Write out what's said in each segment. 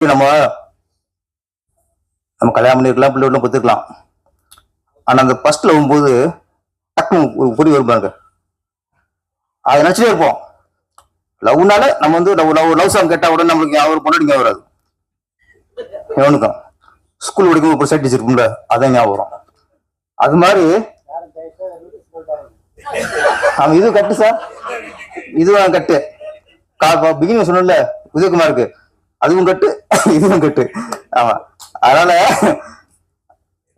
நம்ம நம்ம கல்யாணம் பண்ணிருக்கலாம் பிள்ளை வீட்டில் பத்துக்கலாம் ஆனா அந்த ஃபர்ஸ்ட்ல வரும்போது டக்குனு ஒரு பொடி வரும் பாருங்க. அதை நினைச்சிட்டே இருப்போம். லவ்னால நம்ம வந்து லவ் லவ் லவ் சாங் கேட்டா உடனே நம்மளுக்கு அவர் பொண்ணு ஞாபகம் வராது. எவனுக்கும் ஸ்கூல் படிக்கும் ஒரு சைட் டீச்சர் இருக்கும்ல அதான் ஞாபகம் வரும். அது மாதிரி அவன் இது கட்டு சார் இதுவும் கட்டு கா பிகினிங் சொன்னல உதயகுமாருக்கு. அதுவும் கட்டு இதுவும் கட்டு. ஆமா. அதனால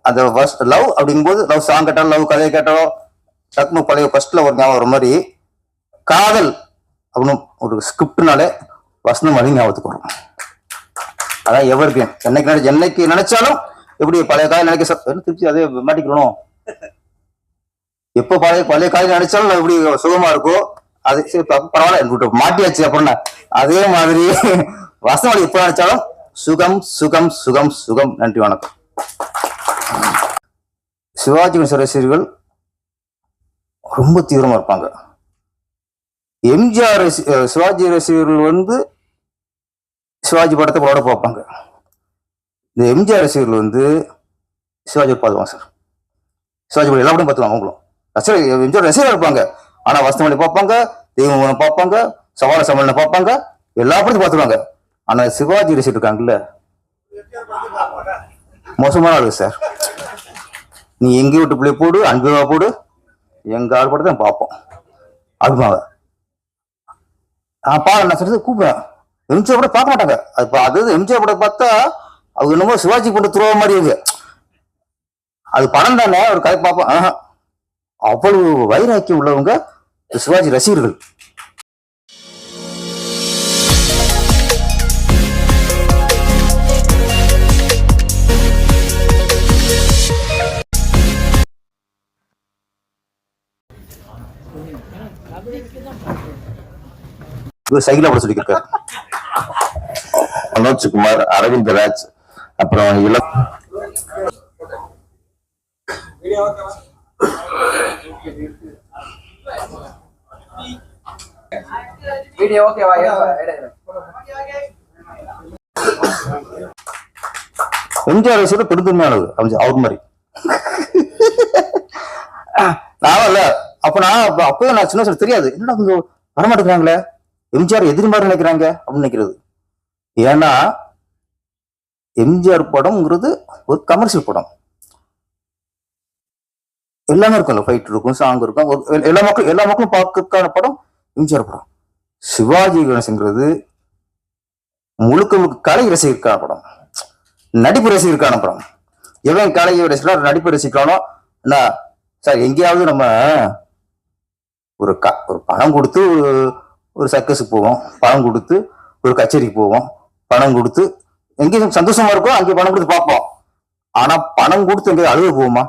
அந்த ஃபர்ஸ்ட் லவ் அப்படிங்கும்போது லவ் சாங் கேட்டாலும் லவ் கதையை கேட்டாலும் டக்குனு பழைய ஃபர்ஸ்ட்ல ஒரு ஞாபகம் வர மாதிரி காதல் அப்படின்னு ஒரு ஸ்கிரிப்ட்னாலே வசனம் வழி ஞாபகத்துக்கு வரும். அதான் எவருக்கு என்னைக்கு நினைச்சு என்னைக்கு நினைச்சாலும் எப்படி பழைய காலம் நினைக்க ச- திருப்பி அதே மாட்டிக்கணும் எப்போ பழைய பழைய காலம் நினைச்சாலும் எப்படி சுகமா இருக்கோ அது சரி பரவாயில்ல மாட்டியாச்சு அப்படின்னா அதே மாதிரி வசனம் எப்போ நினைச்சாலும் சுகம் சுகம் சுகம் சுகம். நன்றி வணக்கம். சிவாஜி ரசிகர்கள் ரொம்ப தீவிரமா இருப்பாங்க. எம்ஜிஆர் ரசி- சிவாஜி ரசிகர்கள் வந்து சிவாஜி படத்தை போட பார்ப்பாங்க. இந்த எம்ஜிஆர் ரசிகர்கள் வந்து சிவாஜி பார்த்துவாங்க சார். சிவாஜி படம் எல்லா படம் பார்த்துவாங்க அவங்களும். ரசிகர் எம்ஜிஆர் ரசிகர் இருப்பாங்க. ஆனா வசனமணி பார்ப்பாங்க தெய்வம் பார்ப்பாங்க சவால சமலனை பார்ப்பாங்க எல்லா படத்தையும் பார்த்துருவாங்க. ஆனா சிவாஜி ரசிகர் இருக்காங்கல்ல? மோசமான ஆளு சார். நீ எங்க விட்டு பிள்ளை போடு அன்புமா போடு. எங்க ஆள் படத்தை பார்ப்போம். அனுபவ நான் பாரு நான் சொல்றது கூப்பிடுறேன். எம்ஜிஆர் படம் பார்க்க மாட்டாங்க. அது அது எம்ஜிஆர் படம் பார்த்தா அவங்க என்னமோ சிவாஜி போட்டு துருவ மாதிரி இருக்கு. அது படம் தானே ஒரு கதை பார்ப்போம். அவ்வளவு வைராக்கியம் உள்ளவங்க சிவாஜி ரசிகர்கள். இவர் சைக்கிள் படம் சொல்லியிருக்காரு மனோஜ்குமார் அரவிந்த் ராஜ் அப்புறம் இளம் வீடியோ ஓகேவா எம்ஜிஆர் ரசிகர் பெருந்தன்மையானது அவர் மாதிரி. நான் இல்ல அப்ப நான் அப்ப- அப்பவே நான் சின்ன வயசுல தெரியாது. என்னடா வரமாட்டேங்கிறாங்களே எம்ஜிஆர் எதிரி மாதிரி நினைக்கிறாங்க அப்படின்னு நினைக்கிறது. ஏன்னா எம்ஜிஆர் படம்ங்கிறது ஒரு கமர்ஷியல் படம். எல்லாமே இருக்கும்ல ஃபைட் இருக்கும் சாங் இருக்கும். ஒரு- எல்லா மக்களும் எல்லா மக்களும் பார்க்கறதுக்கான படம் எம்ஜிஆர் படம். சிவாஜி கணேசங்கிறது முழுக்க முழுக்க கலை ரசிகருக்கான படம். நடிப்பு ரசிகருக்கான படம். எவன் கலை ரசிகரோ நடிப்பு ரசிக்கிறானோ என்ன சார் எங்கேயாவது நம்ம ஒரு க ஒரு பணம் கொடுத்து ஒரு- சர்க்கஸுக்கு போவோம். பணம் கொடுத்து ஒரு கச்சேரிக்கு போவோம். பணம் கொடுத்து எங்கேயும் சந்தோஷமா இருக்கோ அங்கே பணம் கொடுத்து பார்ப்போம். ஆனா பணம் கொடுத்து எங்கேயும் அழுக போவோமா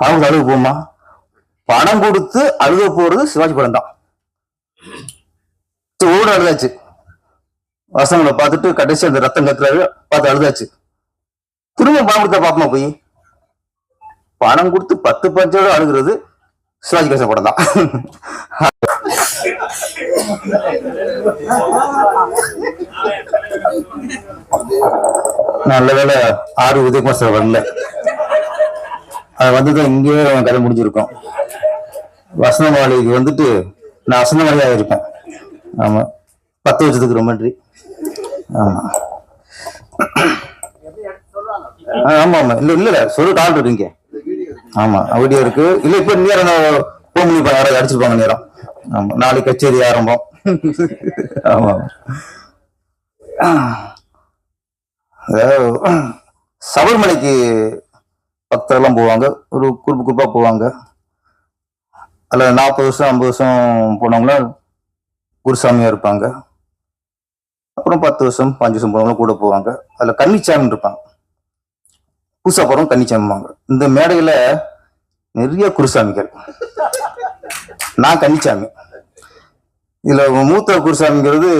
பணம் கொடுத்து அழுக போவோமா பணம் கொடுத்து அழுக போறது சிவாஜி படம் தான். ஓட அழுதாச்சு. வசங்களை பார்த்துட்டு கடைசி அந்த ரத்தம் கத்துறாரு பார்த்து அழுதாச்சு. திரும்ப பணம் கொடுத்தா பார்ப்போமா போய்? பணம் கொடுத்து பத்து பஞ்சோட அழுகிறது சிவாஜி கணேசன் படம் தான். நல்ல வேலை ஆறு உதயகுமார் சார் வரல. அது வந்துதான் இங்கேயே அவன் கதை முடிஞ்சிருக்கோம். வசனமாளிகைக்கு வந்துட்டு நான் வசனமாளியாக இருப்பேன். ஆமா. பத்து வருஷத்துக்கு ரொம்ப நன்றி. ஆமா. ஆ, ஆமா ஆமா. இல்ல இல்ல இல்ல. சொல்லிட்டு ஆள் ஆமா வீடியோ இருக்கு. இல்ல இப்ப நேரம் போன் பண்ணி அடிச்சிருப்பாங்க நேரம் ஆமா நாளைக்கு கச்சேரி ஆரம்பம். ஆமா சபரிமலைக்கு பக்தர்லாம் போவாங்க. ஒரு குரூப் குரூப்பா போவாங்க. அதில் நாற்பது வருஷம் ஐம்பது வருஷம் போனவங்களாம் குருசாமியா இருப்பாங்க. அப்புறம் பத்து வருஷம் பஞ்சு வருஷம் போனவங்களும் கூட போவாங்க. அதில் கன்னிச்சாமி இருப்பாங்க. புதுசா போறவங்க இந்த மேடையில நிறைய குருசாமிகள். நான் கன்னிச்சாமி. இதுல மூத்த குருசாமிங்கிறது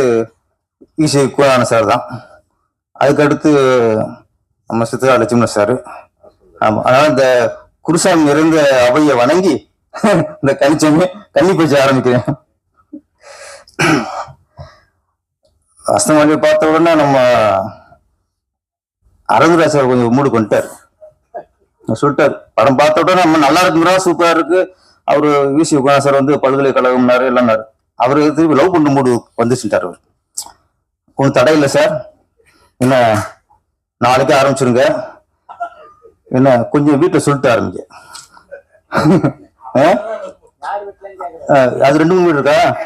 ஈசை குரான சார் தான். அதுக்கடுத்து நம்ம சித்தரா லட்சுமண சார். ஆமா அதனால இந்த குருசாமி இருந்த அவையை வணங்கி இந்த கனிச்சாமி கன்னி பேச்சு ஆரம்பிக்கிறேன். அஸ்தமாலி பார்த்த உடனே நம்ம அரவிந்தராஜ் சார் கொஞ்சம் மூடு கொண்டுட்டார் சொல்லிட்டார். படம் பார்த்த உடனே நம்ம நல்லா இருக்குங்கிறா சூப்பரா இருக்கு. அவரு விசி உட்காந்து சார் வந்து பல்கலைக்கழகம்னாரு எல்லாம்னாரு. அவரு திருப்பி லவ் பண்ண மூடு வந்துச்சுட்டார் அவர். ஒன்றும் தடை இல்லை சார். என்ன நாளைக்கே ஆரம்பிச்சிருங்க. என்ன கொஞ்சம் வீட்டில் சொல்லிட்டு ஆரம்பிங்க. ஆ? அது ரெண்டு மூணு வீடு இருக்கா?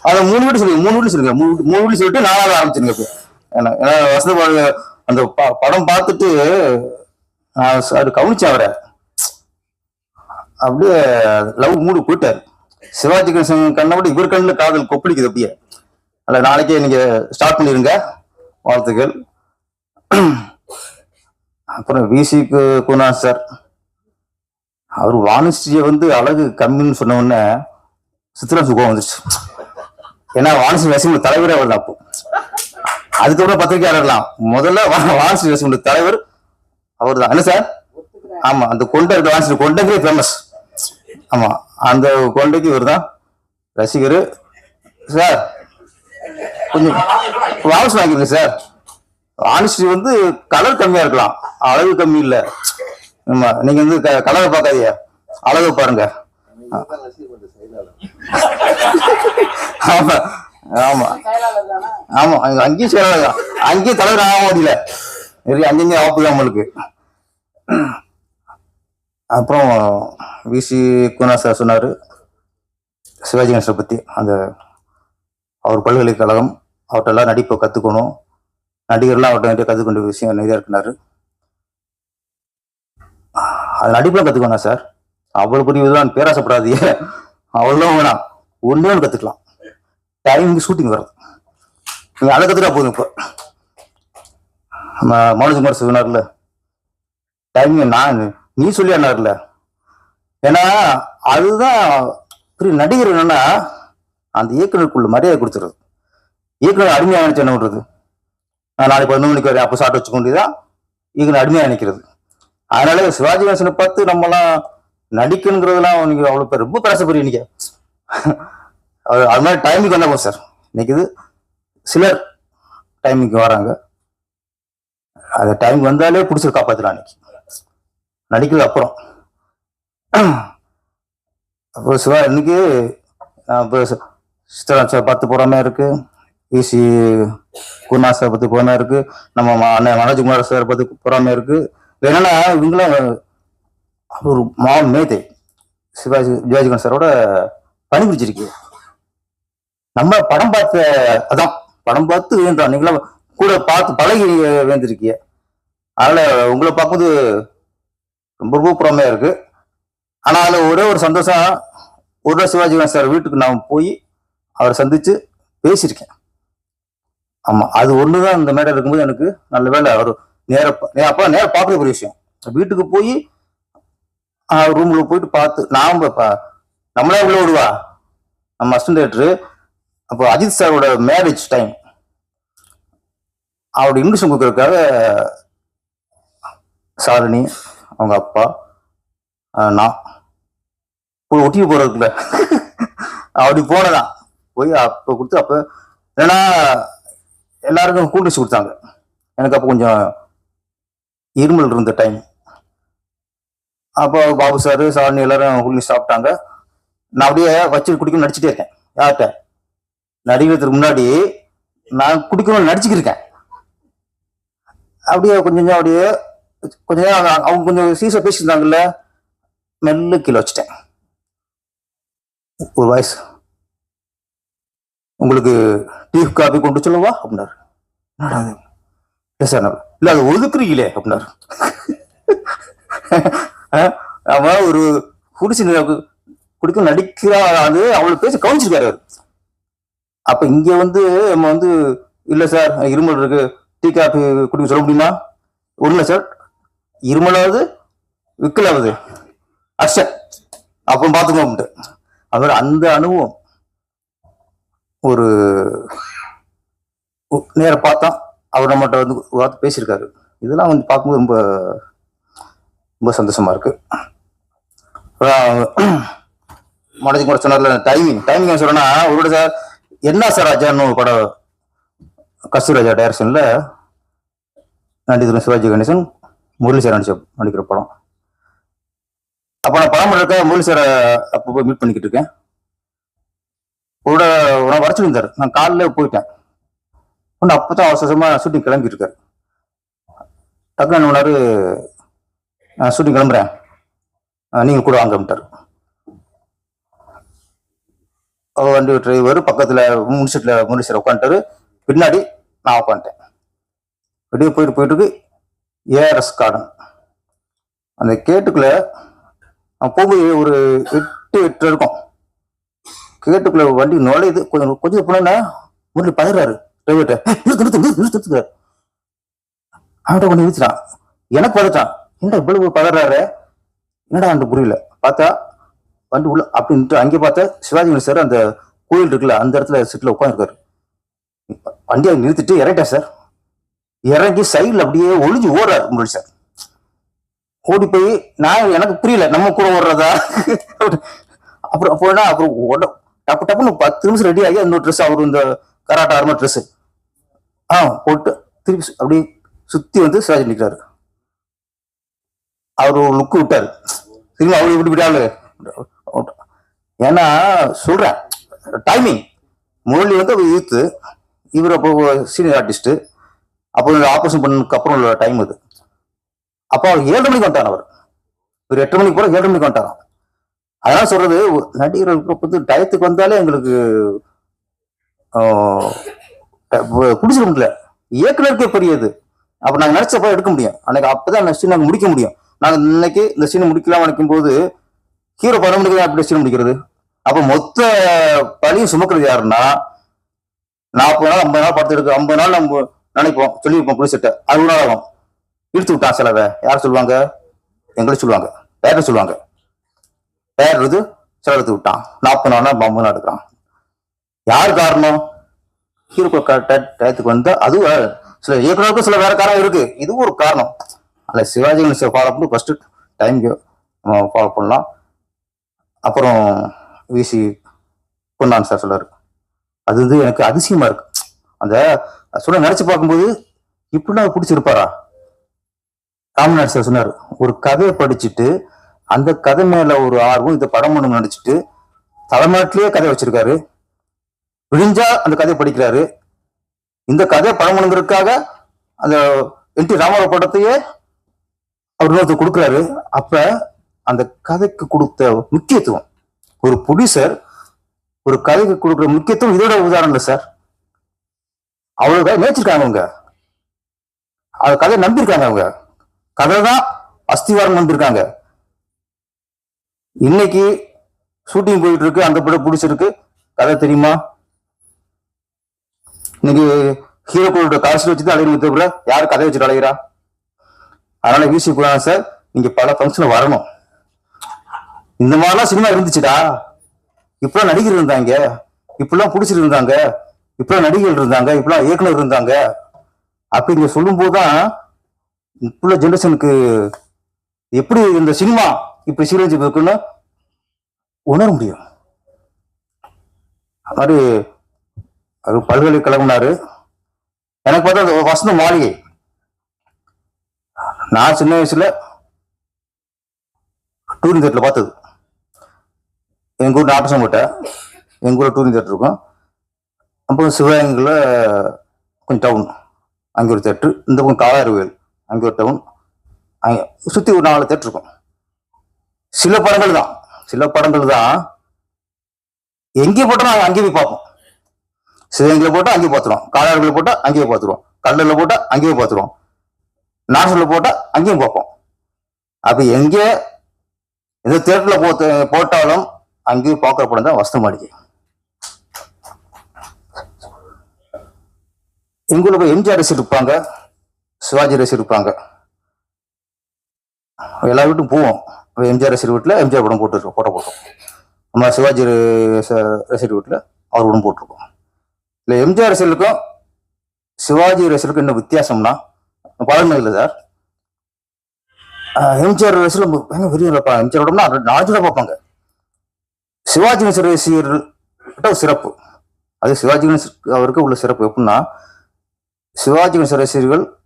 அதை மூணு வீடு சொல்லுங்க மூணு வீடு சொல்லுங்க. மூணு மூணு வீடு சொல்லிட்டு நாலாவது ஆரம்பிச்சிருங்க. இப்போ ஏன்னா ஏன்னா வசந்த அந்த ப- படம் பார்த்துட்டு அது கவனிச்சேன் அவரை. அப்படியே லவ் மூடு போயிட்டாரு. சிவாஜி கணேசன் கண்ணை விட இவர் கண்ணில் காதல் கொப்பளிக்குது அப்படியே. அல்ல நாளைக்கே நீங்க ஸ்டார்ட் பண்ணிருங்க வாழ்த்துக்கள். அப்புறம் விசிக்கு குணா சார் அவர் வாணிஸ்ரீயை வந்து அழகு கம்மின்னு சொன்ன உடனே சித்ரா சுகம் வந்துச்சு. ஏன்னா வாணிஸ்ரீ ரசிகர்கள் தலைவரே அவர் அப்போ. அதுக்கப்புறம் பத்திரிகையாளர்லாம் முதல்ல வான்சி வாணிஸ்ரீ தலைவர் அவர் தான் என்ன சார்? ஆமா அந்த கொண்டை இருக்க வாணிஸ்ரீ கொண்டைக்கே ஃபேமஸ் ஆமா அந்த கொண்டைக்கு இவர் தான் ரசிகர். சார் கொஞ்சம் வாபஸ் வாங்கிருங்க சார். வாணிஸ்ரீ வந்து கலர் கம்மியா இருக்கலாம். அழகு கம்மி இல்ல. ஆமா நீங்க வந்து கலரை பார்க்காதீங்க. அழகு பாருங்க. ஆமா. ஆமா. ஆமா அங்கேயும் அங்கேயும் தலைவர் ஆக முடியல. அங்கேயும் ஆப்பு தான் நம்மளுக்கு. அப்புறம் விசி குணா சார் சொன்னார். சிவாஜி கணேசனை பற்றி அந்த அவர் பல்கலைக்கழகம் அவர்கிட்ட எல்லாம் நடிப்பை கற்றுக்கணும் நடிகர்லாம் அவர்கிட்ட நிறைய விஷயம் நிறைய இருக்குனாரு. அது நடிப்பெலாம் கற்றுக்கணும் சார் அவ்வளோ பெரிய இதெல்லாம் பேராசப்படாதீங்க. அவ்வளோ வேணாம். ஒண்ணே ஒன்று கற்றுக்கலாம் டைமிங் ஷூட்டிங் வரும். நீங்கள் அதை கற்றுட்டா போதும் இப்போ. நம்ம மனோஜ்குமார் சொன்னார்ல டைமிங் நான் நீ சொல்லி அண்ணார்ல ஏன்னா அதுதான் பெரிய நடிகர் என்னன்னா அந்த இயக்குனருக்குள்ள மரியாதை கொடுத்துருது இயக்குனர் அடிமையாக நினைச்சு என்ன பண்ணுறது நான் நாளைக்கு பதினொன்று மணிக்கு வரேன் அப்போ சாப்பிட்டு வச்சுக்க வேண்டியதான் இயக்குனர் அடிமையாக நினைக்கிறது. அதனால சிவாஜி கணேசனை பார்த்து நம்மலாம் நடிக்கணுங்கிறதுலாம் அவனுக்கு அவ்வளோ ரொம்ப பேசப்படுறீங்க அது அது மாதிரி டைமுக்கு வந்தா போதும் சார் இன்னைக்கு இது சிலர் டைமுக்கு வராங்க. அந்த டைம் வந்தாலே பிடிச்சி காப்பாற்றலாம் அன்னைக்கு நடிக்கிறது அப்புறம். அப்புறம் சிவா இன்னைக்கு நான் இப்போ சித்ரா சார் பார்த்து போறாம இருக்கு. ஈசி குருநா சார் போகிற மாதிரி இருக்கு. நம்ம ம- அண்ணன் மனோஜ்குமார் சார் பத்தி போறாம இருக்கு. என்னன்னா இவங்களாம் ஒரு மா மேதை சிவாஜி சிவாஜிகன் சாரோட பணிபுரிச்சிருக்கு நம்ம படம் பார்த்த அதான் படம் பார்த்து வேண்டாம். நீங்களாம் கூட பார்த்து பழகி வேந்திருக்கீங்க அதனால் உங்களை பார்க்கும்போது ரொம்ப ரொம்ப புறமையாக இருக்கு. ஆனால் அதில் ஒரே ஒரு சந்தோஷம் ஒரு சிவாஜி சார் வீட்டுக்கு நான் போய் அவரை சந்தித்து பேசியிருக்கேன். ஆமாம் அது ஒன்று தான் இந்த மேடம் இருக்கும்போது எனக்கு நல்ல வேலை. அவர் நேர அப்போ நேரம் பார்க்கற ஒரு விஷயம். வீட்டுக்கு போய் ரூமில் போயிட்டு பார்த்து நாம் ப- நம்மளே உள்ள விடுவா நம்ம அஸ்டன் டேரக்டர் அப்போ அஜித் சாரோட மேரேஜ் டைம் அவரோட இங்கிலீஷ் கொடுக்கறதுக்காக சாரணி அவங்க அப்பா நான் போய் ஒட்டி போறதுக்குள்ள. அப்படி போனதான் போய் அப்போ கொடுத்து அப்போ ஏன்னா எல்லாருக்கும் கூண்டிச்சு கொடுத்தாங்க. எனக்கு அப்போ கொஞ்சம் இருமல் இருந்த டைம் அப்போ பாபு சார் சாரணி எல்லாரும் கூண்டி சாப்பிட்டாங்க. நான் அப்படியே வச்சு குடிக்கணும்னு நடிச்சிட்டே இருக்கேன். யார்கிட்ட? நடிக்கிறதுக்கு முன்னாடி நான் குடிக்கணும்னு நடிச்சுக்கிட்டு இருக்கேன். அப்படியே கொஞ்சம் கொஞ்சம் அப்படியே கொஞ்ச நேரம் அவங்க- கொஞ்சம் சீசை பேசியிருந்தாங்கல்ல மெல்ல கீழே வச்சுட்டேன். ஒரு வாய்ஸ். உங்களுக்கு டீ காபி கொண்டு சொல்லவா? அப்படின்னாரு. இல்லை சார் இல்லை அது ஒதுக்குறீங்களே? அப்படின்னாரு. அவன் ஒரு குடிச்சு குடிக்க நடிக்கிறா அது அவளை பேசி கவனிச்சிருக்காரு அவர். அப்ப இங்க வந்து நம்ம வந்து இல்ல சார் இருமல் இருக்கு. டீ காஃபி குடிக்க சொல்ல முடியுமா? ஒண்ணு சார். இருமலாவது விக்கலாவது? அஷ்ட அப்புறம் பாத்துக்கோ அப்படின்ட்டு அந்த அனுபவம் ஒரு ஒ- நேர பார்த்தா அவர் நம்மகிட்ட வந்து ஒரு வார்த்தை பேசியிருக்காரு. இதெல்லாம் வந்து பார்க்கும்போது ரொம்ப ரொம்ப சந்தோஷமா இருக்கு. மனதுக்கு கூட சொன்னார்ல டைமிங் டைமிங் சொல்றேன்னா ஒரு சார் என்ன சார் ராஜான்னு ஒரு படம் கஸ்தூராஜா டைரக்ஷனில் நடிகர் சிவாஜி கணேசன் முரளி சார் நடிச்ச நடிக்கிற படம். அப்போ நான் படம் இருக்க முரளி சாரை அப்போ போய் மீட் பண்ணிக்கிட்டு இருக்கேன். கூட நான் வர நான் காலைல போயிட்டேன். ஒன்று அப்போ தான் அவசரமாக ஷூட்டிங் கிளம்பிட்டு இருக்காரு. டக்குனு என்ன பண்ணார்? நான் ஷூட்டிங் கிளம்புறேன். நீங்கள் கூட வாங்கிட்டார் வண்டி டிரைவர் பக்கத்தில் முனிசிட்டில் முனிசிட்டில் உட்காந்துட்டாரு. பின்னாடி நான் உட்காந்துட்டேன். வெளியே போயிட்டு போயிட்டு ஏஆர்எஸ் கார்டன் அந்த கேட்டுக்குள்ள நான் போகும்போது ஒரு எட்டு எட்டு இருக்கும். கேட்டுக்குள்ள வண்டி நுழையுது. கொஞ்சம் கொஞ்சம் போனா முரளி பதறாரு. டிரைவர்கிட்ட நிறுத்து நிறுத்து நிறுத்துறாரு அவன்கிட்ட கொஞ்சம் நிறுத்திட்டான் எனக்கு பதட்டான். என்ன இவ்வளவு பதறாரு என்னடா அந்த புரியல. பார்த்தா வண்டி உள்ள அப்படின்ட்டு அங்கே பார்த்தா சிவாஜி சார் அந்த கோயில் இருக்குல்ல அந்த இடத்துல சிட்டில் உட்காந்துருக்காரு வண்டியை நிறுத்திட்டு இறங்கிட்டேன் சார். இறங்கி சைடில் அப்படியே ஒளிஞ்சு ஓடுறாரு முரளி சார். ஓடி போய் நான் எனக்கு புரியல நம்ம கூட ஓடுறதா? அப்புறம் போனா அப்புறம் ஓட டப்பு டப்புன்னு பத்து நிமிஷம் ரெடி ஆகி அந்த ட்ரெஸ் அவர் இந்த கராட்டா ஆரம்ப ட்ரெஸ் ஆ போட்டு திருப்பி சு- அப்படியே சுத்தி வந்து சிவாஜி நிற்கிறாரு அவர் லுக்கு விட்டாரு. திரும்ப அவர் இப்படி விடாது ஏன்னா சொல்கிறேன் டைமிங் முரளி வந்து அவர் யூத்து இவர் அப்போ சீனியர் ஆர்டிஸ்ட்டு அப்போ ஆப்ரேஷன் பண்ணதுக்கு அப்புறம் உள்ள டைம் அது. அப்போ அவர் ஏழு மணிக்கு வந்துட்டார் அவர். ஒரு எட்டு மணிக்கு போல ஏழு மணிக்கு வந்துட்டாராம். அதெல்லாம் சொல்றது நடிகர்களுக்கு வந்து டயத்துக்கு வந்தாலே எங்களுக்கு பிடிச்சிட முடியல. இயக்குனருக்கே பெரியது. அப்போ நாங்கள் நினைச்சப்ப எடுக்க முடியும். அன்னைக்கு அப்பதான் அந்த சீன் நாங்கள் முடிக்க முடியும். நாங்கள் இன்னைக்கு இந்த சீனை முடிக்கலாம் நினைக்கும் போது ஹீரோ படம் முடிக்கிறது அப்படி சீன் முடிக்கிறது? அப்ப மொத்த பழியும் சுமக்கிறது யாருன்னா நாற்பது நாள் ஐம்பது நாள் படத்து எடுக்க ஐம்பது நாள் நம்ம நினைப்போம் சொல்லியிருப்போம் புடிச்சிட்ட அறுபது நாள் ஆகும் இழுத்து விட்டான் செலவை. யார் சொல்லுவாங்க? எங்களை சொல்லுவாங்க. பேர சொல்லுவாங்க. பேர் இது செலவு எடுத்து விட்டான். நாற்பது நாள்னா ஐம்பது நாள் எடுக்கிறான். யார் காரணம்? ஹீரோ டயத்துக்கு வந்து அது சில இயக்குநருக்கும் சில வேற காரணம் இருக்கு. இதுவும் ஒரு காரணம். அல்ல சிவாஜி ஃபாலோ பண்ணி ஃபர்ஸ்ட் டைம் ஃபாலோ பண்ணலாம். அப்புறம் விசி பொன்னான் சார் சொல்லார். அது வந்து எனக்கு அதிசயமா இருக்கு. அந்த சொல்ல நினைச்சு பார்க்கும்போது இப்படிலாம் பிடிச்சிருப்பாரா? காமநாடு சார் சொன்னார். ஒரு கதையை படிச்சுட்டு அந்த கதை மேல ஒரு ஆர்வம் இந்த படம் ஒன்று நடிச்சுட்டு தலைமாட்டிலேயே கதை வச்சிருக்காரு. விழிஞ்சா அந்த கதையை படிக்கிறாரு. இந்த கதையை படம் அந்த என் டி ராமாராவ் படத்தையே அவர் இன்னொருத்தர் கொடுக்குறாரு. அப்ப அந்த கதைக்கு கொடுத்த முக்கியத்துவம். ஒரு ப்ரொடியூசர் ஒரு கதைக்கு கொடுக்குற முக்கியத்துவம் இதோட உதாரணம் இல்லை சார் அவ்வளவு நினைச்சிருக்காங்க அவங்க. அந்த கதையை நம்பியிருக்காங்க அவங்க. கதை தான் அஸ்திவாரம் நம்பியிருக்காங்க இன்னைக்கு ஷூட்டிங் போயிட்டு இருக்கு அந்த படம் பிடிச்சிருக்கு. கதை தெரியுமா? இன்னைக்கு ஹீரோக்களோட காசு வச்சு தான் அலையிற யார் கதை வச்சுட்டு அலைகிறா அதனால வீசி கூடாது சார் நீங்க பல ஃபங்க்ஷன் வரணும். இந்த மாதிரிலாம் சினிமா இருந்துச்சுடா. இப்பெல்லாம் நடிகர் இருந்தாங்க. இப்பெல்லாம் பிடிச்சிட்டு இருந்தாங்க. இப்பெல்லாம் நடிகர்கள் இருந்தாங்க. இப்பெல்லாம் இயக்குனர் இருந்தாங்க. அப்படி நீங்க சொல்லும் போதுதான் இப்ப ஜென்ரேஷனுக்கு எப்படி இந்த சினிமா இப்படி சீரழிஞ்சு இருக்குன்னு உணர முடியும். அது மாதிரி அது பல்கலைக்கழகம்னாரு. எனக்கு பார்த்தா அது வசந்த மாளிகை. நான் சின்ன வயசுல டூரிங் தேட்டில் பார்த்தது. எங்கள் ஊர் நாட்டசம் கோட்டை எங்கள் ஊரில் டூரிங் தேட்டர் இருக்கும் அப்புறம் சிவகங்கையில் கொஞ்சம் டவுன் அங்கே ஒரு தேட்ரு இந்த பக்கம் காலாறுவேல் அங்கே ஒரு டவுன் அங்கே சுற்றி ஒரு நாலு தேட்டர் இருக்கும். சில படங்கள் தான் சில படங்கள் தான். எங்கே போட்டாலும் நாங்கள் அங்கேயே போய் பார்ப்போம். சிவகங்கையில் போட்டால் அங்கேயே பார்த்துருவோம். காலாறுவேல் போட்டால் அங்கேயே பார்த்துருவோம். கடலில் போட்டால் அங்கேயே பார்த்துருவோம். நாசூரில் போட்டால் அங்கேயும் பார்ப்போம். அப்போ எங்கே எந்த தேட்டரில் போட்டு போட்டாலும் அங்கேயும் பார்க்குற படம் தான் வஸ்து மாளிகை. எங்குள்ள போய் எம்ஜிஆர் ரசி இருப்பாங்க சிவாஜி ரசி இருப்பாங்க. எல்லா வீட்டும் போவோம். எம்ஜிஆர் ரசிகர் வீட்டில் எம்ஜிஆர் படம் போட்டுருக்கோம் போட்டோ போட்டோம் நம்ம சிவாஜி ரசிகர் வீட்டில் அவர் படம் போட்டிருக்கோம். இல்லை எம்ஜிஆர் ரசிகர்களுக்கும் சிவாஜி ரசிகருக்கும் என்ன வித்தியாசம்னா பழமை இல்லை சார். எம்ஜிஆர் ரசிகர் பயங்கர வெறியா எம்ஜிஆர் படம்னா நாஜில் பார்ப்பாங்க. சிவாஜி கணேசன் சிறப்பு. அது சிவாஜி கணேசன் அவருக்கு உள்ள சிறப்பு. எப்படின்னா சிவாஜி கணேசன் ரசிகர்கள்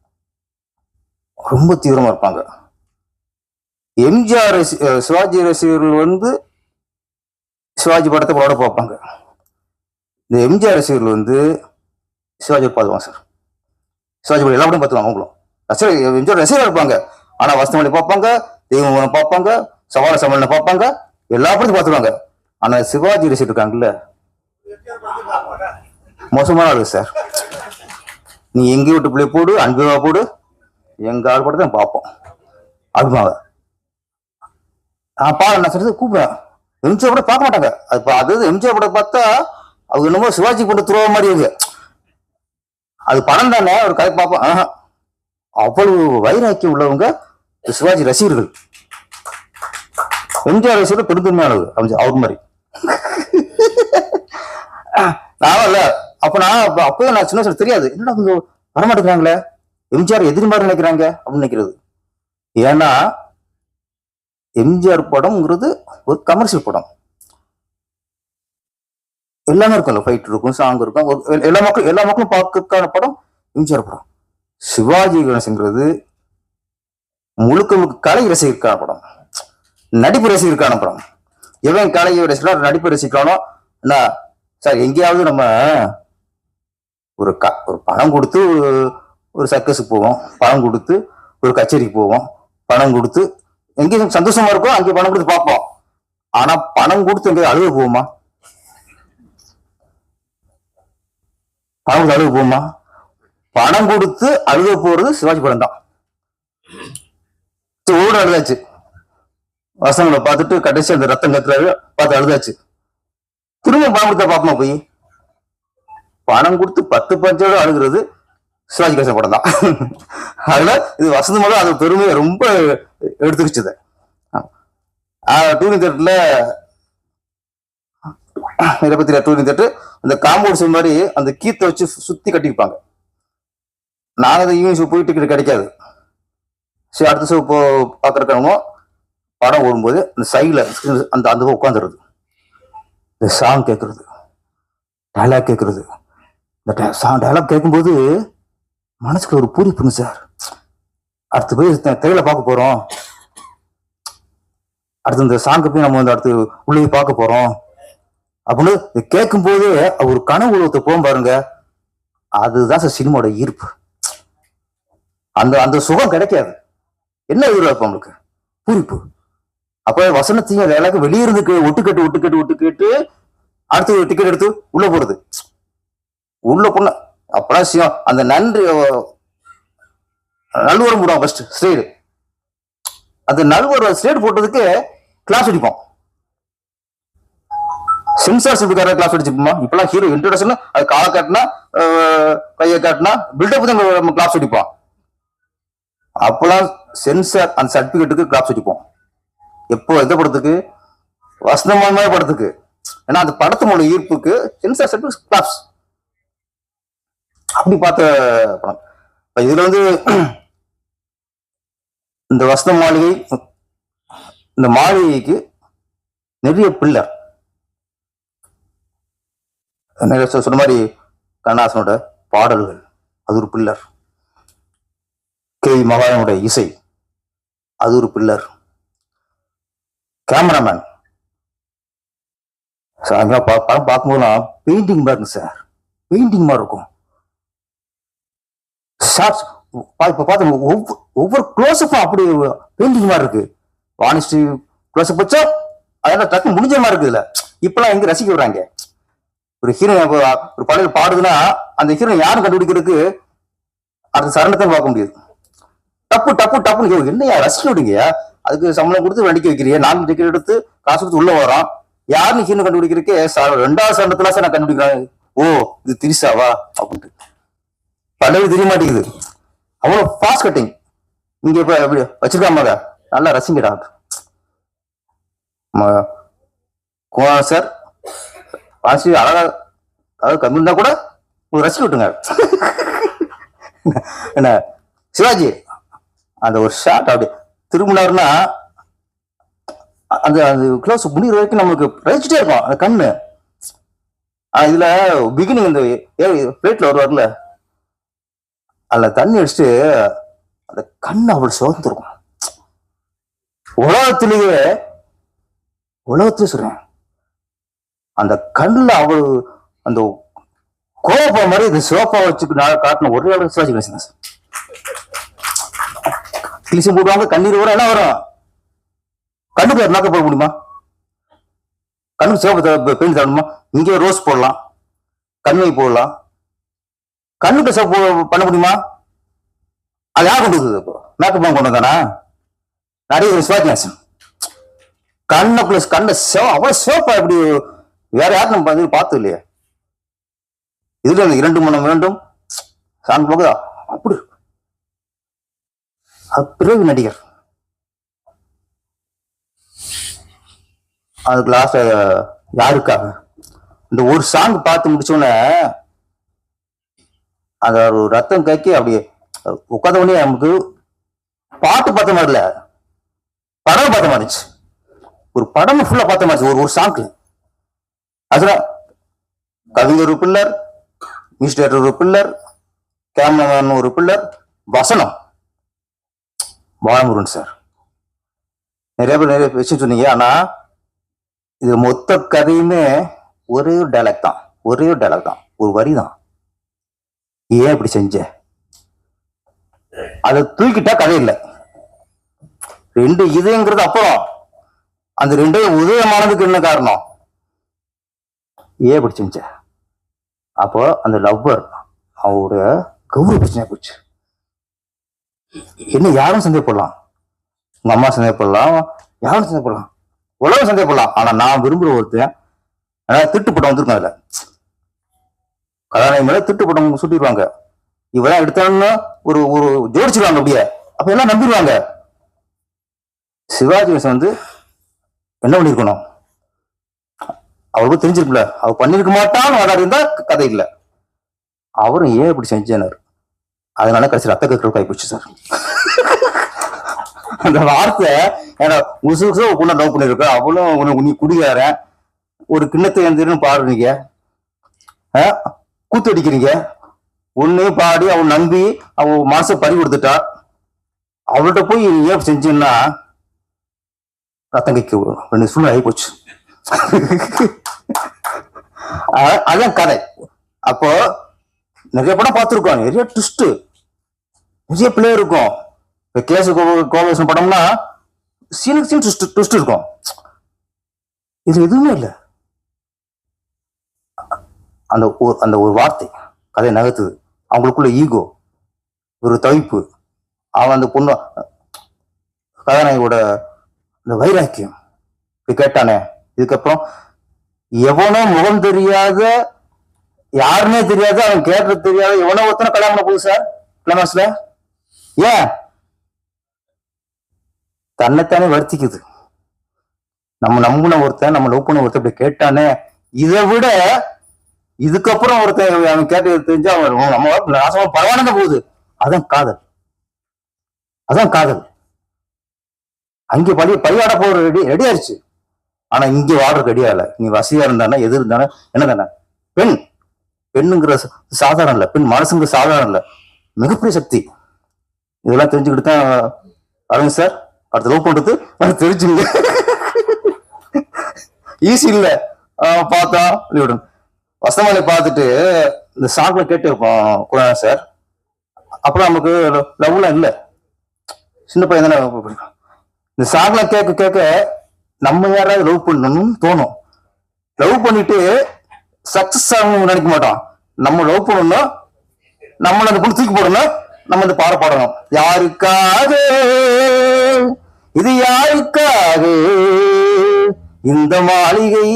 ரொம்ப தீவிரமா இருப்பாங்க. எம்ஜிஆர் ரசி- சிவாஜி ரசிகர்கள் வந்து சிவாஜி படத்தை போட பார்ப்பாங்க. இந்த எம்ஜிஆர் ரசிகர்கள் வந்து சிவாஜி பார்த்துவாங்க சார். சிவாஜி படம் எல்லா படம் பார்த்துவாங்க அவங்களும். ரசிகர் எம்ஜிஆர் ரசிகர் இருப்பாங்க. ஆனா வசந்தமல்லி பார்ப்பாங்க தெய்வம் பார்ப்பாங்க சவால சமலனை பார்ப்பாங்க எல்லா படத்தையும் பார்த்துருவாங்க. ஆனா சிவாஜி ரசிகர் இருக்காங்கல்ல? மோசமான ஆளு சார். நீ எங்க வீட்டு பிள்ளை போடு அன்புவா போடு. எங்க ஆள் படத்தை தான் பார்ப்போம். அப்படிமாங்க நான் பா நான் சொல்றது கூப்பிடுறேன். எம்ஜிஆர் படம் பார்க்க மாட்டாங்க. அது பா- அது எம்ஜிஆர் படம் பார்த்தா அவங்க என்னமோ சிவாஜி கூட துருவ மாதிரி இருக்கு. அது படம் தானே ஒரு கதை பார்ப்போம். ஆஹா. அவ்வளவு வைராக்கி உள்ளவங்க சிவாஜி ரசிகர்கள். எம்ஜிஆர் ரசிகர்கள் பெருந்தன்மையானது அவர் மாதிரி. நான் இல்ல அப்ப நான் அப்ப- அப்பவே நான் சின்ன வயசுல தெரியாது. என்னடா இவங்க வரமாட்டேங்கிறாங்களே? எம்ஜிஆர் எதிரி மாதிரி நினைக்கிறாங்க அப்படின்னு நினைக்கிறது. ஏன்னா எம்ஜிஆர் படம்ங்கிறது ஒரு கமர்ஷியல் படம். எல்லாமே இருக்கும்ல ஃபைட் இருக்கும் சாங் இருக்கும். எல்லா மக்களும் எல்லா மக்களும் பார்க்கறதுக்கான படம் எம்ஜிஆர் படம். சிவாஜி கணேசங்கிறது முழுக்க முழுக்க கலை ரசிகருக்கான படம். நடிப்பு ரசிகருக்கான படம். எவன் கலை ரசிக்கிறான் நடிப்பு ரசிக்கணும் என்ன? சார் எங்கேயாவது நம்ம ஒரு க ஒரு பணம் கொடுத்து ஒரு ஒரு சர்க்கஸுக்கு போவோம். பணம் கொடுத்து ஒரு கச்சேரிக்கு போவோம். பணம் கொடுத்து எங்கேயும் சந்தோஷமா இருக்கோ அங்கே பணம் கொடுத்து பார்ப்போம். ஆனா பணம் கொடுத்து எங்கேயும் அழுக போவோமா பணம் கொடுத்து அழுக போவோமா பணம் கொடுத்து அழுக போறது சிவாஜி படம் தான் ஓட அழுதாச்சு வசங்களை பார்த்துட்டு கடைசி அந்த ரத்தம் கத்துறாரு பார்த்து அழுதாச்சு. திரும்ப பணம் கொடுத்தா பாப்போமா போய்? பணம் கொடுத்து பத்து பஞ்சோட அழுகிறது சிவாஜி கணேசன் படம் தான். அதனால இது வசந்த முதல் அது பெருமையை ரொம்ப எடுத்துக்கிச்சது டூரிங் தேட்டர்ல இருபத்தி டூரிங் தேட்டர் அந்த காம்பவுண்ட் மாதிரி அந்த கீத்தை வச்சு சுத்தி கட்டியிருப்பாங்க. நாங்க அந்த ஈவினிங் ஷோ போய் டிக்கெட் கிடைக்காது. சரி அடுத்த ஷோ இப்போ பார்த்துருக்கணுமோ படம் ஓடும்போது அந்த சைடில் அந்த அந்த உட்காந்துருது இந்த சாங் கேட்கறது டயலாக் கேட்கறது இந்த சாங் டயலாக் கேட்கும்போது மனசுக்கு ஒரு பூரிப்புங்க சார். அடுத்து போய் த- திரையில பார்க்க போறோம். அடுத்து இந்த சாங்கை போய் நம்ம வந்து அடுத்து உள்ளே பார்க்க போறோம். அப்படின்னு இது கேட்கும்போது ஒரு கனவு உலகத்தை போகும் பாருங்க. அதுதான் சார் சினிமாவோட ஈர்ப்பு. அந்த அந்த சுகம் கிடைக்காது. என்ன எதிர்பார்ப்பு நம்மளுக்கு? பூரிப்பு. அப்ப வசனத்தையும் வேலைக்கு வெளியிருந்து கே- ஒட்டுக்கட்டு ஒட்டுக்கட்டு ஒட்டு அடுத்து ஒரு டிக்கெட் எடுத்து உள்ள போறது. உள்ள போன அப்பதான் சிவம் அந்த நன்றி நல்வரம் போடுவோம் ஃபர்ஸ்ட் ஸ்டேடு அந்த நல்வர் ஸ்டேட் போட்டதுக்கு கிளாஸ் அடிப்போம் சென்சார் சிப்புக்கார கிளாஸ் அடிச்சுப்போமா இப்பெல்லாம் ஹீரோ இன்ட்ரடக்ஷன் அது காலை காட்டினா கையை காட்டினா பில்டப் தான் நம்ம கிளாஸ் அடிப்போம் அப்பெல்லாம் சென்சார் அந்த சர்டிபிகேட்டுக்கு கிளாஸ் அடிப்போம் எப்போ எந்த படத்துக்கு? வசனமான படத்துக்கு. ஏன்னா அந்த படத்தினோட ஈர்ப்புக்கு சென்சார் செட் கிளாஸ் அப்படி பார்த்த படம். இப்போ இதுல வந்து இந்த வசந்த மாளிகை இந்த மாளிகைக்கு நிறைய பில்லர். நிறைய சொன்ன மாதிரி கண்ணாசனோட பாடல்கள். அது ஒரு பில்லர். கே. மகாயனுடைய இசை. அது ஒரு பில்லர். கேமராமேன் சார் அங்கே பா- படம் பார்க்கும்போதுலாம் பெயிண்டிங் மாதிரி இருக்கும் சார் பெயிண்டிங் மாதிரி இருக்கும். ஷார்ட்ஸ் இப்போ பார்த்தோம் ஒவ்வொரு ஒவ்வொரு க்ளோஸ்அப்பும் அப்படி பெயிண்டிங் மாதிரி இருக்கு. வானிஸ்ட் க்ளோஸ்அப் வச்சா அதெல்லாம் டக்கு முடிஞ்ச மாதிரி இருக்குதுல்ல இப்பெல்லாம் எங்க ரசிக்க விடுறாங்க ஒரு ஹீரோயின் ஒரு படையில் பாடுதுன்னா அந்த ஹீரோயின் யாரும் கண்டுபிடிக்கிறதுக்கு அடுத்த சரணத்தை பார்க்க முடியாது. டப்பு டப்பு டப்புன்னு என்னையா ரசிக்க விடுங்கயா அதுக்கு சம்பளம் கொடுத்து நடிக்க வைக்கிறியா. நான் டிக்கெட் எடுத்து காசு கொடுத்து உள்ள வரோம் யாருன்னு ஹீரோ கண்டுபிடிக்கிறக்கே சார் ரெண்டாவது சரணத்துல சார் நான் கண்டுபிடிக்கிறேன். ஓ இது திரிசாவா அப்படின்ட்டு. பல்லவி தெரிய மாட்டேங்குது. அவ்வளவு ஃபாஸ்ட் கட்டிங் இங்க இப்ப எப்படி வச்சிருக்காம நல்லா ரசிங்கடா. ம- குமார் சார் வாசி அழகா அதாவது கம்மி இருந்தா கூட உங்களுக்கு ரசிக்க விட்டுங்க என்ன? சிவாஜி அந்த ஒரு ஷாட் அப்படி திரும்பினாருன்னா அந்த அந்த க்ளோஸ் முடிகிற வரைக்கும் நம்மளுக்கு ரசிச்சுட்டே இருக்கும் அந்த கண்ணு. இதுல பிகினிங் இந்த பிளேட்ல வருவார்ல அதில் தண்ணி அடிச்சுட்டு அந்த கண்ணு அவள் சோர்ந்துருக்கும். உலகத்திலேயே உலகத்திலே சொல்றேன் அந்த கண்ணுல அவள் அந்த கோபம் மாதிரி இந்த சிவப்பா வச்சு நான் காட்டின ஒரே அளவு சிவாஜி கணேசன் கிழிச்சு போடுவாங்க கண்ணீர் வரும் என்ன வரும்? கண்ணுக்கு மேக்கப் போட முடியுமா? கண்ணுக்கு சிவப்பு பெயிண்ட் தரணுமா? இங்கே ரோஸ் போடலாம். கண்மை போடலாம். கண்ணுக்கு சிவப்பு பண்ண முடியுமா? அது யார் கொண்டு வந்தது இப்போ? மேக்கப் கொண்டு வந்தானா? நிறைய சிவாஜி கணேசன் கண்ணை பிளஸ் கண்ணை சிவ அவ்வளோ சிவப்பா இப்படி வேற யாரும் நம்ம வந்து பார்த்தது இல்லையே இதுல இரண்டு மனம் வேண்டும் சாங் போக அப்படி இருக்கு. பிறகு நடிகர். அதுக்கு லாஸ்ட் யாருக்காக? இந்த ஒரு சாங் பார்த்து முடிச்சோடனே அந்த ஒரு ரத்தம் கக்கி அப்படியே உட்காந்த உடனே நமக்கு பாட்டு பார்த்த மாதிரி படம் பார்த்த மாதிரி இருந்துச்சு. ஒரு படம் ஃபுல்லா பார்த்த மாதிரி ஒரு ஒரு சாங்க்கு அதுதான். கவிஞர் ஒரு பில்லர் மிஸ்டர் ஒரு பில்லர் கேமராமேன் ஒரு பில்லர் வசனம். பாலமுருகன் சார். நிறைய பேர் நிறைய விஷயம் சொன்னீங்க. ஆனால் இது மொத்த கதையுமே ஒரே ஒரு டைலாக் தான். ஒரே ஒரு டைலாக் தான். ஒரு வரி தான். ஏன் இப்படி செஞ்ச? அதை தூக்கிட்டா கதை இல்லை. ரெண்டு இதுங்கிறது அப்புறம். அந்த ரெண்டே உதயமானதுக்கு என்ன காரணம்? ஏன் இப்படி செஞ்ச? அப்போ அந்த லவ்வர் அவருடைய கௌரவ பிரச்சனை போச்சு. என்ன யாரும் சந்தேகப்படலாம். உங்க அம்மா சந்தேகப்படலாம் யாரும் சந்தேகப்படலாம். உலகம் சந்தேகப்படலாம். ஆனா நான் விரும்புற ஒருத்தன் ஆனா திட்டு வந்திருக்கும் அதுல. கதாநாயகி மேல திட்டு சுட்டிடுவாங்க இவெல்லாம் எடுத்தான்னு ஒரு ஒரு ஜோடிச்சிருவாங்க அப்படியே. அப்ப எல்லாம் நம்பிடுவாங்க? சிவாஜி கணேசன் வந்து என்ன பண்ணிருக்கணும்? அவருக்கு தெரிஞ்சிருக்குல்ல அவர் பண்ணிருக்க மாட்டான்னு வாடாடி இருந்தா கதை இல்லை. அவரும் ஏன் இப்படி செஞ்சேனார் அதனால கடைசி ரத்த கற்கள் கைப்பிடிச்சு சார். அந்த வார்த்தை ஏன்னா உசு உசு ஒரு பொண்ணை லவ் பண்ணிருக்க. அவளும் உனக்கு நீ குடிகார ஒரு கிண்ணத்தை எந்திரன்னு பாடுறீங்க. ஆ? கூத்து அடிக்கிறீங்க. ஒண்ணு பாடி அவன் நம்பி அவன் மனசை பறி கொடுத்துட்டா. அவள்கிட்ட போய் நீ ஏன் செஞ்சீங்கன்னா ரத்தம் கைக்கு ரெண்டு சூழ்நிலை ஆகி போச்சு. அதான் கதை. அப்போ நிறைய படம் பார்த்துருக்கோம். நிறைய ட்விஸ்ட்டு நிறைய பிளே இருக்கும். இப்போ கேசு கோவேசன் படம்னா சீனுக்கு சீன் ட்விஸ்ட் ட்விஸ்ட் இருக்கும். இது எதுவுமே இல்லை. அந்த ஒரு அந்த ஒரு வார்த்தை கதை நகர்த்துது. அவங்களுக்குள்ள ஈகோ ஒரு தவிப்பு. அவன் அந்த பொண்ணு கதாநாயகியோட இந்த வைராக்கியம். இப்போ கேட்டானே. இதுக்கப்புறம் எவனோ முகம் தெரியாத யாருன்னே தெரியாது அவன் கேட்டது தெரியாத எவனோ ஒருத்தனை கல்யாணம் பண்ண போகுது சார் கிளமாஸ்ல ஏன்? தன்னைத்தானே வருத்திக்குது. நம்ம நம்பின ஒருத்தன் நம்ம லவ் பண்ண ஒருத்தன் இப்படி கேட்டானே இதை விட இதுக்கப்புறம் ஒருத்தன் அவன் கேட்டது தெரிஞ்சா அவன் நம்ம நாசமா பரவாயில்ல போகுது. அதான் காதல். அதான் காதல். அங்கே பழி பழியாட போற ரெடி ரெடி ஆயிடுச்சு. ஆனா இங்க வாடுறதுக்கு ரெடியால இல்ல நீ வசதியா இருந்தானா எது இருந்தானா என்ன தானே? பெண். பெண்ணுங்கிற சாதாரணம் இல்ல. பெண் மனசுங்கிற சாதாரணம் இல்ல. மிகப்பெரிய சக்தி. இதெல்லாம் தெரிஞ்சுக்கிட்டு தான் அரவிந்த் சார் அடுத்து லவ் பண்றது? எனக்கு தெரிஞ்சுங்க. ஈஸி இல்ல. பார்த்தா விடும் வசமலை பார்த்துட்டு இந்த சாங்ல கேட்டு இருப்போம் சார். அப்புறம் நமக்கு லவ்லாம் இல்ல. சின்ன பையன் தானே இந்த சாங்ல கேட்க கேட்க நம்ம யாராவது லவ் பண்ணணும்னு தோணும். லவ் பண்ணிட்டு சக்சஸ் ஆகணும்னு நினைக்க மாட்டோம் நம்ம லவ் பண்ணணும்னா நம்மளை அந்த பொண்ணு தூக்கி போடணும். நம்ம இந்த பாட பாடணும். யாருக்காக? இது யாருக்காக? இந்த மாளிகை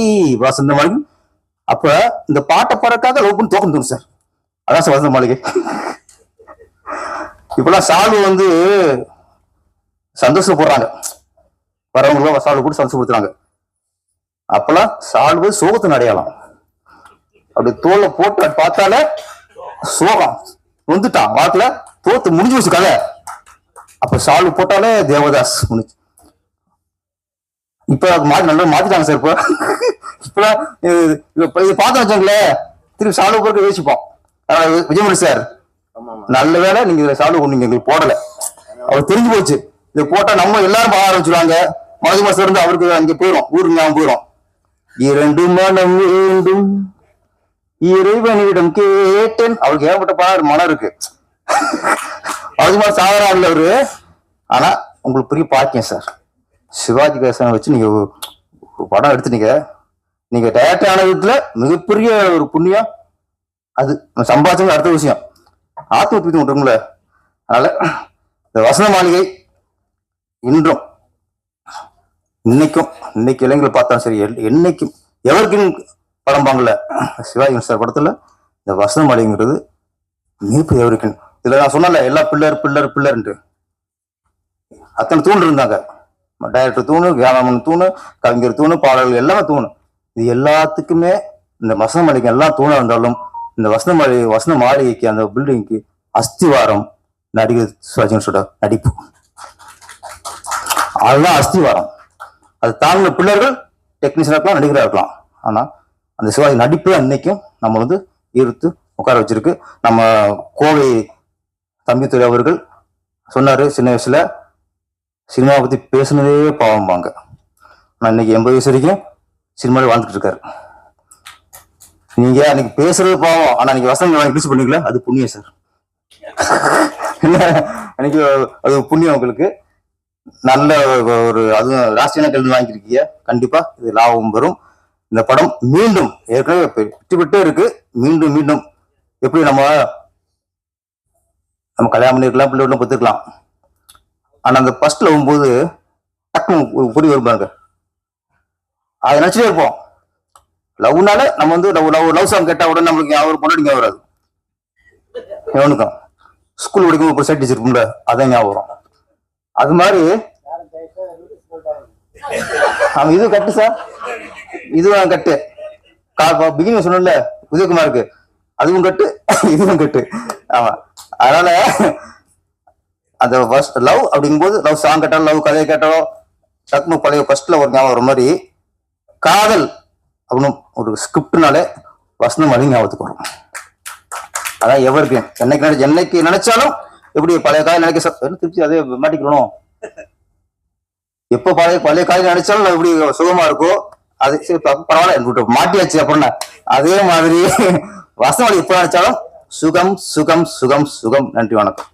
வசந்த மாளிகை. அப்ப இந்த பாட்டை பாடக்காக லவ் பண்ணி தோக்கம் தோணும் சார் அதான் சார் வசந்த மாளிகை. இப்பெல்லாம் சால்வு வந்து சந்தோஷப்படுறாங்க வரவங்களும் சால்வு கூட சந்தோஷப்படுத்துறாங்க. அப்பெல்லாம் சால்வு சோகத்தின் அடையாளம். அப்படி தோலை போட்டு பார்த்தாலே சோகம். வந்துட்டான் வாக்குல தோத்து முடிஞ்சு வச்சு கதை அப்ப சால்வு போட்டாலே தேவதாஸ் முடிஞ்சு. இப்ப மாத்தி நல்லா மாத்திட்டாங்க சார் இப்போ. இப்ப இது- பார்த்தோம் வச்சுங்களேன் திருப்பி சால்வு போட்டு யோசிப்போம். விஜயமணி சார் நல்ல வேளை நீங்க இதுல சால்வ் பண்ணீங்க எங்களுக்கு போடல. அவர் தெரிஞ்சு போச்சு. இதை போட்டா நம்ம எல்லாரும் பாட ஆரம்பிச்சிருவாங்க. மனது மாசம் இருந்து அவருக்கு அங்க போயிடும் ஊருக்கு ஞாபகம் போயிடும் இரண்டு மனம் வேண்டும் இறைவனிடம் கேட்டேன். அவருக்கு ஏகப்பட்ட பாடம் மனம் இருக்கு. அது மாதிரி சாதாரண இல்ல அவரு. ஆனா உங்களுக்கு புரிய பாக்கியம் சார். சிவாஜி கணேசனை வச்சு நீங்க ஒரு படம் எடுத்துனீங்க நீங்க டேரக்டர் ஆன விதத்துல மிகப்பெரிய ஒரு புண்ணியம். அது சம்பாதிச்சது அடுத்த விஷயம். ஆத்ம திருப்தி விட்டுருங்கள அதனால இந்த வசன மாளிகை இன்றும் இன்னைக்கும் இன்னைக்கு இளைஞர்கள் பார்த்தா சரி எல்- என்னைக்கும் எவருக்கும் படம் பாங்கல சிவாஜி சார் படத்துல இந்த வசன மாளிகைங்கிறது மிகப்பெரிய எவருக்கும் இதில் நான் சொன்னல எல்லா பில்லர் பில்லர் பிள்ளர்ன்ட்டு. அத்தனை தூண் இருந்தாங்க. டைரக்டர் தூணு வியாபாரம் தூணு கவிஞர் தூணு பாடல்கள் எல்லாமே தூணு. இது எல்லாத்துக்குமே இந்த வசன மாளிகை எல்லாம் தூணாக இருந்தாலும் இந்த வசன மாளிகை வசன மாளிகைக்கு அந்த பில்டிங்க்கு அஸ்திவாரம் நடிகர் சிவாஜியோட நடிப்பு. அதுதான் அஸ்திவாரம். அது தாங்கின பிள்ளைகள் டெக்னீஷியனாக இருக்கலாம் நடிகராக இருக்கலாம். ஆனால் அந்த சிவாஜி நடிப்பு அன்னைக்கும் நம்ம வந்து ஈர்த்து உட்கார வச்சிருக்கு. நம்ம கோவை தம்பித்துறை அவர்கள் சொன்னாரு சின்ன வயசுல சினிமாவை பத்தி பேசுனதே பாவம்பாங்க நான் இன்னைக்கு எண்பது வயசு வரைக்கும் சினிமாவில் வாழ்ந்துட்டு இருக்காரு. நீங்க அன்னைக்கு பேசுறது பாவம் ஆனா நீங்க வசனம் இங்கிலீஷ் பண்ணிக்கல அது புண்ணியம் சார். அன்னைக்கு அது புண்ணியம் உங்களுக்கு. நல்ல ஒரு அதுவும் ராசியான கல்வி வாங்கியிருக்கீங்க. கண்டிப்பா இது லாபம் வரும். இந்த படம் மீண்டும் ஏற்கனவே வெற்றி பெற்றே இருக்கு. மீண்டும் மீண்டும் எப்படி நம்ம நம்ம கல்யாணம் பண்ணிருக்கலாம் பிள்ளை வீட்டுல பத்துக்கலாம் ஆனால் அந்த ஃபர்ஸ்ட்ல வரும்போது டக்குனு ஒரு புரி வரும் பாருங்க. அதை நினச்சிட்டே இருப்போம். லவ்னால நம்ம வந்து லவ் லவ் லவ் சாங் கேட்டா உடனே நம்மளுக்கு அவர் ஞாபகம் வராது. எவனுக்கும் ஸ்கூல் படிக்கும் ஒரு சைட் டீச்சர் இருக்கும்ல அதான் ஞாபகம் வரும். அது மாதிரி அவன் இது கட்டு சார் இதுவும் கட்டு பிகினிங் சொன்னல உதயகுமாருக்கு. அதுவும் கட்டு இதுவும் கட்டு ஆமா. அதனால அந்த ஃபர்ஸ்ட் லவ் அப்படிங்கும்போது லவ் சாங் கேட்டாலும் லவ் கதையை கேட்டாலும் டக்குனு பழைய ஃபர்ஸ்ட்ல ஒரு ஞாபகம் வர மாதிரி காதல் அப்படின்னு ஒரு ஸ்கிரிப்ட்னாலே வசனம் வழி ஞாபகத்துக்கு வரும். அதான் எவருக்கு என்னைக்கு நினைச்சு என்னைக்கு நினைச்சாலும் எப்படி பழைய காலம் நினைக்க ச- திருப்பி அதே மாட்டிக்கணும் எப்போ பழைய பழைய காலம் நினைச்சாலும் எப்படி சுகமா இருக்கோ அது பரவாயில்ல எனக்கு மாட்டியாச்சு அப்படின்னா அதே மாதிரி வசனம் எப்போ நினைச்சாலும் சுகம் சுகம் சுகம் சுகம். நன்றி வணக்கம்.